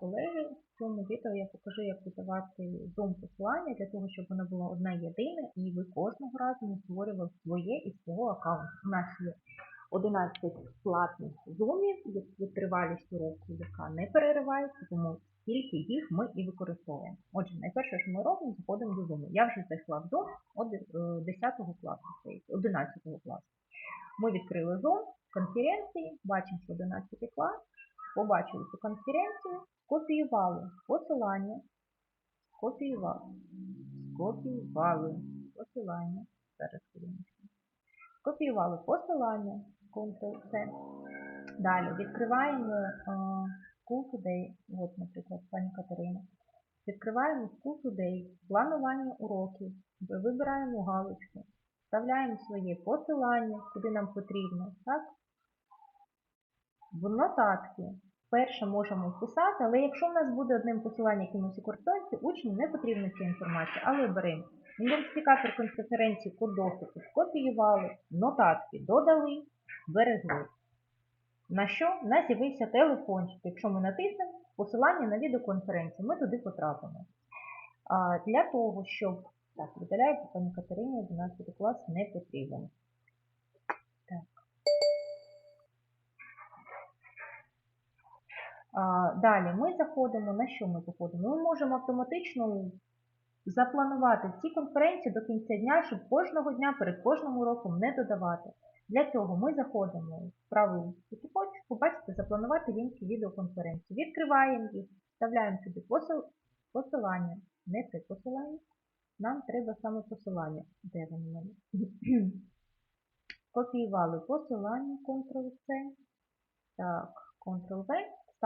колеги, в цьому відео я покажу, як додавати Zoom посилання для того, щоб воно було одне єдине, і ви кожного разу не створювали своє і свого аккаунту. У нас є 11 платних зумів, які тривалість уроку, яка не переривається, тому тільки їх ми і використовуємо. Отже, найперше, що ми робимо, заходимо до Zoom. Я вже зайшла в Zoom от е, 10 класу, 11 класу. Ми відкрили Zoom, конференції, бачимо, що 11 клас, побачили цю конференцію, копіювали посилання, копіювали, копіювали посилання, зараз хвилиночку. Копіювали посилання, Ctrl-C. Далі відкриваємо е, School Today, от, наприклад, пані Катерина. Відкриваємо School Today, планування уроків, вибираємо галочку, вставляємо своє посилання, куди нам потрібно, так? В нотатки перше можемо вписати, але якщо в нас буде одним посилання якимось користується, учню не потрібна ця інформація, але беремо ідентифікатор конференції, код доступу, скопіювали, нотатки додали, берегли. На що? У нас з'явився телефончик. Якщо ми натиснемо посилання на відеоконференцію, ми туди потрапимо. А для того, щоб так, видаляю, пані Катерині 11 клас не потрібен. Так. А, Далі ми заходимо, на що ми заходимо? Ми можемо автоматично запланувати ці конференції до кінця дня, щоб кожного дня перед кожним уроком не додавати. Для цього ми заходимо в праву цепочку, бачите, запланувати лінки відеоконференції. Відкриваємо їх, вставляємо сюди посилання, не це посилання, нам треба саме посилання. Де воно мене? Копіювали посилання, Ctrl-C, так, Ctrl-V,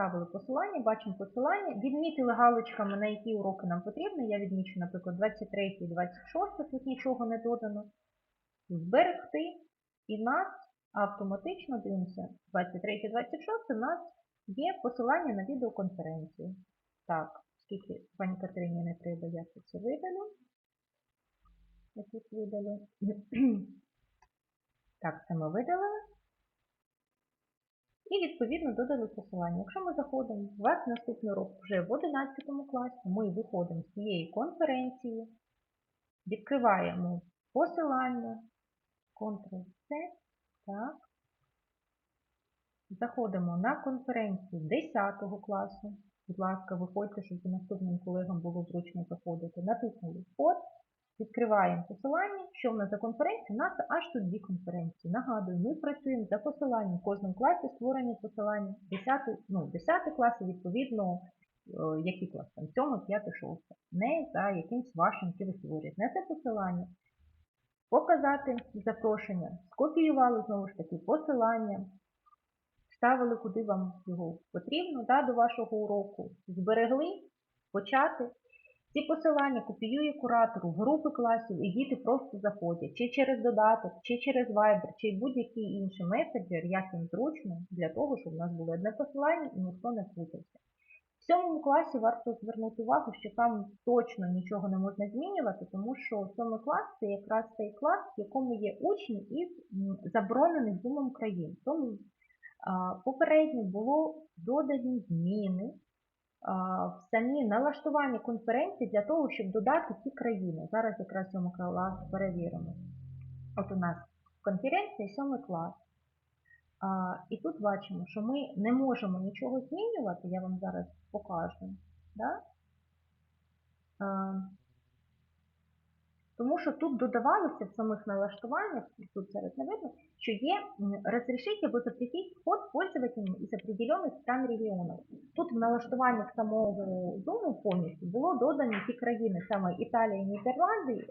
вставили посилання, бачимо посилання, відмітили галочками, на які уроки нам потрібні. Я відмічу, наприклад, 23 і 26, тут нічого не додано. Зберегти. І нас автоматично дивимося 23 26 у нас є посилання на відеоконференцію. Так, скільки пані Катерині не треба, я це все видалю. Я тут видалю. Так, це ми видалили. І відповідно додали посилання. Якщо ми заходимо, у вас наступний урок вже в 11 класі, ми виходимо з цієї конференції, відкриваємо посилання, Ctrl-C, так. Заходимо на конференцію 10 класу. Будь ласка, виходьте, щоб наступним колегам було зручно заходити. Натиснули вход, відкриваємо посилання. Що в нас за конференція? У нас аж тут дві конференції. Нагадую, ми працюємо за посиланням в кожному класі створені посилання. 10, ну, 10 клас, відповідно, який клас? Там 7, 5, 6. Не за якимсь вашим, який ви створюєте. На це посилання показати запрошення, скопіювали знову ж таки посилання, вставили, куди вам його потрібно да, до вашого уроку, зберегли, почати. Ці посилання копіює куратору в групи класів, і діти просто заходять, чи через додаток, чи через Viber, чи будь-який інший меседжер, як їм зручно, для того, щоб у нас було одне посилання і ніхто не путався. В сьомому класі варто звернути увагу, що там точно нічого не можна змінювати, тому що сьомий клас це якраз той клас, в якому є учні із заборонених зумом країн. Тому попередньо було додані зміни в самі налаштування конференції для того, щоб додати ці країни. Зараз якраз сьомий клас перевіримо. От у нас конференція сьомий клас. А, І тут бачимо, що ми не можемо нічого змінювати, я вам зараз покажу. Да? Тому що тут додавалося в самих налаштуваннях, тут зараз не видно, що є розрішити або запретить вход пользователям із определених стран регіонів. Тут в налаштуваннях самого Zoom повністю було додані ті країни, саме Італія і Нідерланди,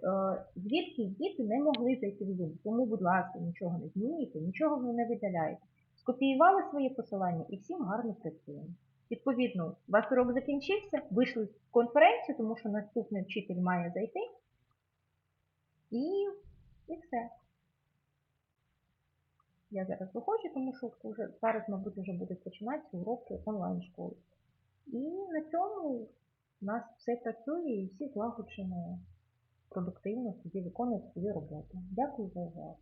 звідки діти не могли зайти в Zoom. Тому, будь ласка, нічого не змінюйте, нічого ви не видаляєте. Скопіювали своє посилання і всім гарно працюємо. Відповідно, у вас урок закінчився, вийшли в конференцію, тому що наступний вчитель має зайти. І, і все. Я зараз виходжу, тому що вже зараз, мабуть, вже будуть починатися уроки онлайн-школи. І на цьому у нас все працює і всі злагоджено продуктивно собі виконують свою роботу. Дякую за увагу.